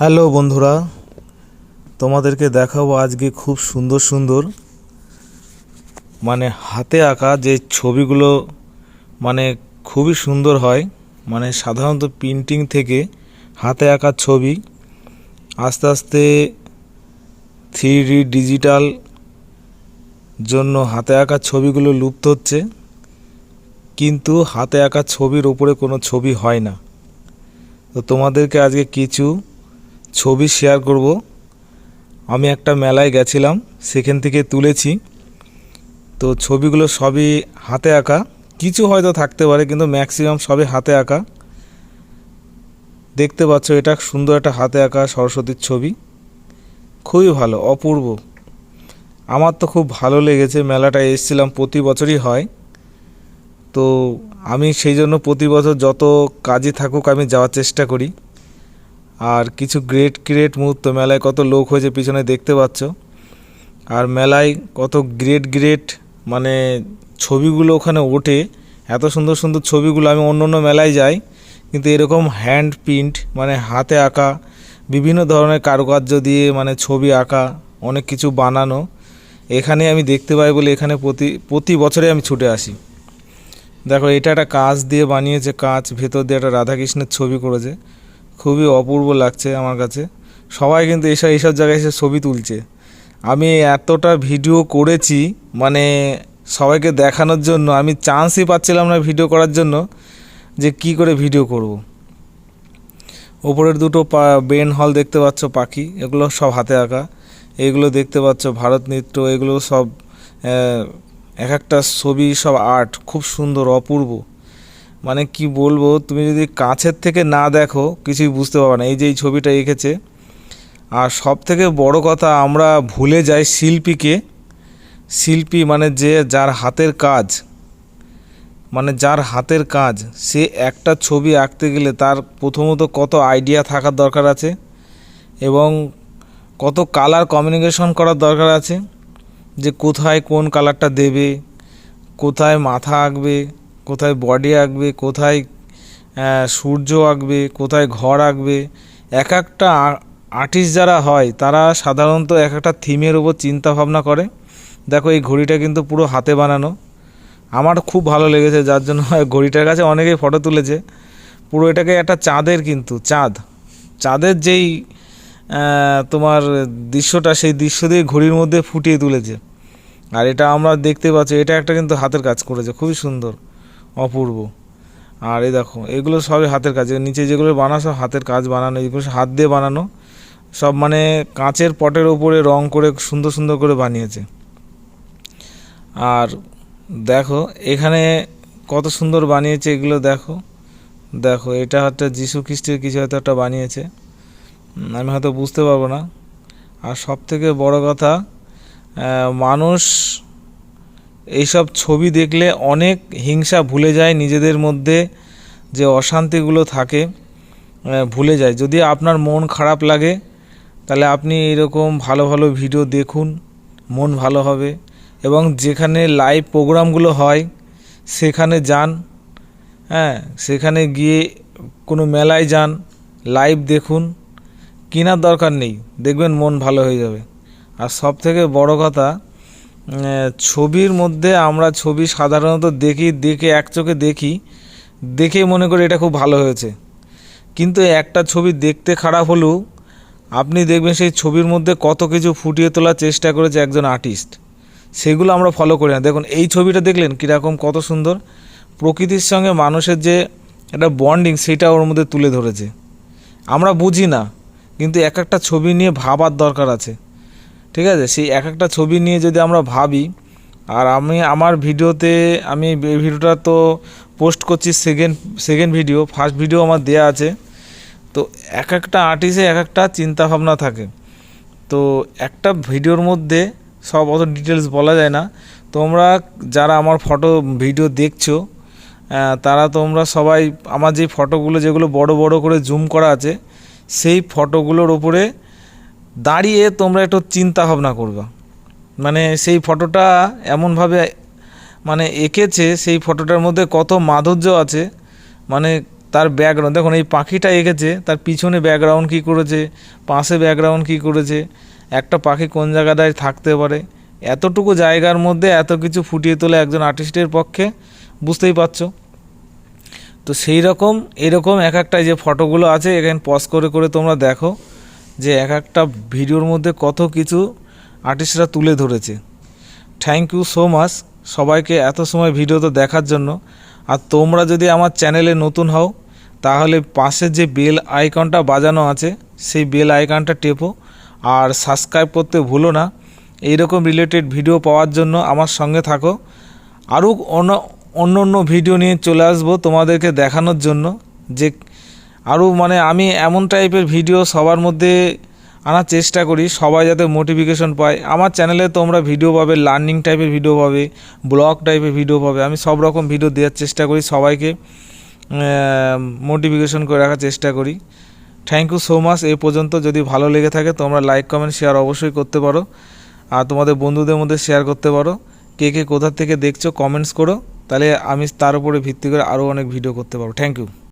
Hello বন্ধুরা, তোমাদেরকে দেখাবো আজকে খুব সুন্দর সুন্দর মানে হাতে আঁকা যে ছবিগুলো মানে খুবই সুন্দর হয় মানে সাধারণত প্রিন্টিং থেকে হাতে আঁকা ছবি, আস্তে আস্তে থ্রি ডিজিটাল জন্য হাতে আঁকা ছবিগুলো লুপ্ত হচ্ছে, কিন্তু হাতে আঁকা ছবির ওপরে কোনো ছবি হয় না। তো তোমাদেরকে আজকে কিছু ছবি শেয়ার করব। আমি একটা মেলায় গেছিলাম, সেখান থেকে তুলেছি। তো ছবিগুলো সবই হাতে আঁকা। কিছু হয়তো থাকতে পারে, কিন্তু ম্যাক্সিমাম সবই হাতে আঁকা। দেখতে পাচ্ছ, এটা সুন্দর একটা হাতে আঁকা সরস্বতীর ছবি। খুবই ভালো, অপূর্ব। আমার তো খুব ভালো লেগেছে মেলাটায় এসেছিলাম প্রতি বছরই হয়। তো আমি সেই জন্য প্রতি বছর যত কাজে থাকুক, আমি যাওয়ার চেষ্টা করি। আর কিছু গ্রেট গ্রেট মুহূর্ত মেলায় কত লোক হয়েছে পিছনে দেখতে পাচ্ছ। আর মেলায় কত গ্রেট গ্রেট মানে ছবিগুলো ওখানে ওঠে। এত সুন্দর সুন্দর ছবিগুলো আমি অন্য অন্য মেলায় যাই, কিন্তু এরকম হ্যান্ড প্রিন্ট মানে হাতে আঁকা, বিভিন্ন ধরনের কারুকার্য দিয়ে মানে ছবি আঁকা, অনেক কিছু বানানো, এখানে আমি দেখতে পাই বলে এখানে প্রতি প্রতি বছরে আমি ছুটে আসি। দেখো, এটা একটা কাঁচ দিয়ে বানিয়েছে, কাঁচ, ভেতর দিয়ে একটা রাধাকৃষ্ণের ছবি করেছে। খুবই অপূর্ব লাগছে আমার কাছে। সবাই কিন্তু এসব এইসব জায়গায় এসে ছবি তুলছে। আমি এতটা ভিডিও করেছি মানে সবাইকে দেখানোর জন্য, আমি চান্সই পাচ্ছিলাম না ভিডিও করার জন্য, যে কি করে ভিডিও করব। ওপরের দুটো পা বেন হল দেখতে পাচ্ছ পাখি, এগুলো সব হাতে আঁকা। এগুলো দেখতে পাচ্ছ ভারত নৃত্য, এগুলো সব এক একটা ছবি সব আর্ট খুব সুন্দর, অপূর্ব। মানে কি বলব, তুমি যদি কাছের থেকে না দেখো, কিছুই বুঝতে পারবে না। এই যে এই ছবিটা এঁকেছে। আর সব থেকে বড় কথা, আমরা ভুলে যাই শিল্পীকে। শিল্পী মানে যে যার হাতের কাজ মানে যার হাতের কাজ। সে একটা ছবি আঁকতে গেলে তার প্রথমত কত আইডিয়া থাকার দরকার আছে এবং কত কালার কমিউনিকেশন করার দরকার আছে। যে কোথায় কোন কালারটা দেবে, কোথায় মাথা আঁকবে কোথায় বডি আঁকবে, কোথায় সূর্য আঁকবে, কোথায় ঘর আঁকবে, এক একটা আর্টিস্ট যারা হয়, তারা সাধারণত এক একটা থিমের উপর চিন্তা ভাবনা করে। দেখো, এই ঘড়িটা কিন্তু পুরো হাতে বানানো। আমার খুব ভালো লেগেছে, যার জন্য ঘড়িটার কাছে অনেকেই ফটো তুলেছে। পুরো এটাকে একটা চাঁদের কিন্তু, চাঁদ। চাঁদের যেই তোমার দৃশ্যটা, সেই দৃশ্য দিয়ে ঘড়ির মধ্যে ফুটিয়ে তুলেছে। আর এটা আমরা দেখতে পাচ্ছি, এটা একটা কিন্তু হাতের কাজ করেছে, খুবই সুন্দর। অপূর্ব। আর এই দেখো, এগুলো সবই হাতের কাজ। নিচে যেগুলো বানানো সব হাতের কাজ বানানো এগুলো হাত দিয়ে বানানো। সব মানে কাঁচের পটের ওপরে রং করে, সুন্দর সুন্দর করে বানিয়েছে। আর দেখো, এখানে কত সুন্দর বানিয়েছে এগুলো, দেখো। দেখো, এটা হচ্ছে যিশু খ্রিস্টের কিছু হয়তো একটা বানিয়েছে। আমি হয়তো বুঝতে পারব না। আর সব থেকে বড় কথা মানুষ এইসব ছবি দেখলে অনেক হিংসা ভুলে যায় নিজেদের মধ্যে, যে অশান্তিগুলো থাকে ভুলে যায়। যদি আপনার মন খারাপ লাগে, তাহলে আপনি এরকম ভালো ভালো ভিডিও দেখুন, মন ভালো হবে। এবং যেখানে লাইভ প্রোগ্রামগুলো হয়, সেখানে যান হ্যাঁ সেখানে গিয়ে কোনো মেলায় যান লাইভ দেখুন, কেনার দরকার নেই, দেখবেন মন ভালো হয়ে যাবে। আর সব থেকে বড় কথা ছবির মধ্যে আমরা ছবি সাধারণত দেখি, দেখে এক চোখে দেখি, দেখে মনে করি এটা খুব ভালো হয়েছে। কিন্তু একটা ছবি দেখতে খারাপ হলেও আপনি দেখবেন সেই ছবির মধ্যে কত কিছু ফুটিয়ে তোলার চেষ্টা করেছে একজন আর্টিস্ট। সেগুলো আমরা ফলো করি না। দেখুন, এই ছবিটা দেখলেন কীরকম কত সুন্দর? প্রকৃতির সঙ্গে মানুষের যে একটা বন্ডিং সেটা ওর মধ্যে তুলে ধরেছে। আমরা বুঝি না, কিন্তু এক একটা ছবি নিয়ে ভাবার দরকার আছে। ঠিক আছে? সেই এক একটা ছবি নিয়ে যদি আমরা ভাবি, আর আমি আমার ভিডিওতে, আমি এই ভিডিওটা তো পোস্ট করছি second second video first video আমার দেয়া আছে। তো এক একটা আর্টিস্টে এক একটা চিন্তা ভাবনা থাকে। তো একটা ভিডিওর মধ্যে সব অত ডিটেলস বলা যায় না। তোমরা যারা আমার ফটো ভিডিও দেখছ তারা তোমরা সবাই, আমার যে ফটোগুলো যেগুলো বড় বড় করে জুম করা আছে, সেই ফটোগুলোর উপরে দাঁড়িয়ে তোমরা একটু চিন্তা ভাবনা করবা। মানে সেই ফটোটা এমনভাবে মানে এঁকেছে, সেই ফটোটার মধ্যে কত মাধুর্য আছে। মানে তার ব্যাকগ্রাউন্ড দেখুন এই পাখিটা এঁকেছে, তার পিছনে ব্যাকগ্রাউন্ড কী করেছে, পাশে ব্যাকগ্রাউন্ড কী করেছে, একটা পাখি কোন জায়গাটায় থাকতে পারে, এতটুকু জায়গার মধ্যে এত কিছু ফুটিয়ে তোলা একজন আর্টিস্টের পক্ষে, বুঝতেই পারছ? তো সেই রকম, এরকম এক একটা যে ফটোগুলো আছে, এখানে পজ করে করে তোমরা দেখো। যে এক একটা ভিডিওর মধ্যে কত কিছু আর্টিস্টরা তুলে ধরেছে। থ্যাংক ইউ সো মাচ সবাইকে এত সময় ভিডিওটা দেখার জন্য। আর তোমরা যদি আমার চ্যানেলে নতুন হও, তাহলে পাশে যে বেল আইকনটা বাজানো আছে, সেই বেল আইকনটা টেপো। আর সাবস্ক্রাইব করতে ভুলো না। এইরকম রিলেটেড ভিডিও পাওয়ার জন্য আমার সঙ্গে থাকো। আরও অন্য অন্য অন্য ভিডিও নিয়ে চলে আসব তোমাদেরকে দেখানোর জন্য। যে আরও মানে আমি এমন টাইপের ভিডিও সবার মধ্যে আনার চেষ্টা করি, সবাই যাতে মোটিফিকেশন পায়। আমার চ্যানেলে তোমরা ভিডিও পাবে লার্নিং টাইপের ভিডিও পাবে ব্লগ টাইপের ভিডিও পাবে। আমি সব রকম ভিডিও দেওয়ার চেষ্টা করি, সবাইকে মোটিফিকেশন করে রাখার চেষ্টা করি। থ্যাংক ইউ সো মাচ এই পর্যন্ত যদি ভালো লেগে থাকে, তোমরা লাইক কমেন্ট শেয়ার অবশ্যই করতে পারো। আর তোমাদের বন্ধুদের মধ্যে শেয়ার করতে পারো। কে কে কোথা থেকে দেখছ কমেন্টস করো। তাহলে আমি তার উপরে ভিত্তি করে আরও অনেক ভিডিও করতে পারব। Thank you